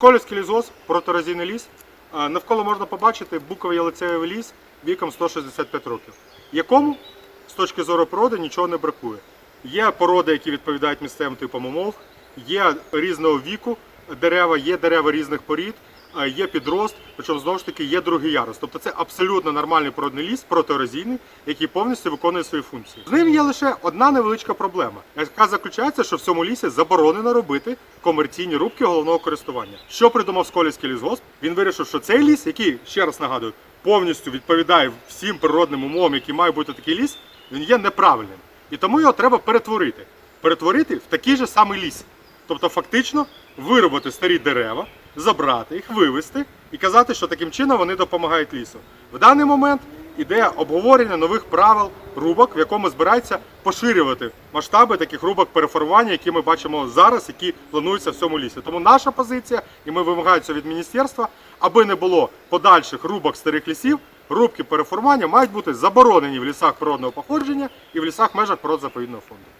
Колівський лісгосп, проторозійний ліс. Е, Навколо можна побачити буковий ялицевий ліс віком 165 років, якому з точки зору породи нічого не бракує. Є породи, які відповідають місцевим типам умов, є різного віку дерева, є дерева різних порід, є підрост, причому знову ж таки є другий ярус. Тобто це абсолютно нормальний природний ліс, протиерозійний, який повністю виконує свої функції. З ним є лише одна невеличка проблема, яка заключається, що в цьому лісі заборонено робити комерційні рубки головного користування. Що придумав Сколівський лісгосп? Він вирішив, що цей ліс, який ще раз нагадую, повністю відповідає всім природним умовам, які має бути такий ліс, він є неправильним. І тому його треба перетворити. Перетворити в такий же самий ліс. Тобто, фактично, виробити старі дерева, забрати їх, вивезти і казати, що таким чином вони допомагають лісу. В даний момент іде обговорення нових правил рубок, в якому збирається поширювати масштаби таких рубок переформування, які ми бачимо зараз, які плануються в цьому лісі. Тому наша позиція, і ми вимагаємо цього від міністерства, аби не було подальших рубок старих лісів, рубки переформування мають бути заборонені в лісах природного походження і в лісах межах природозаповідного фонду.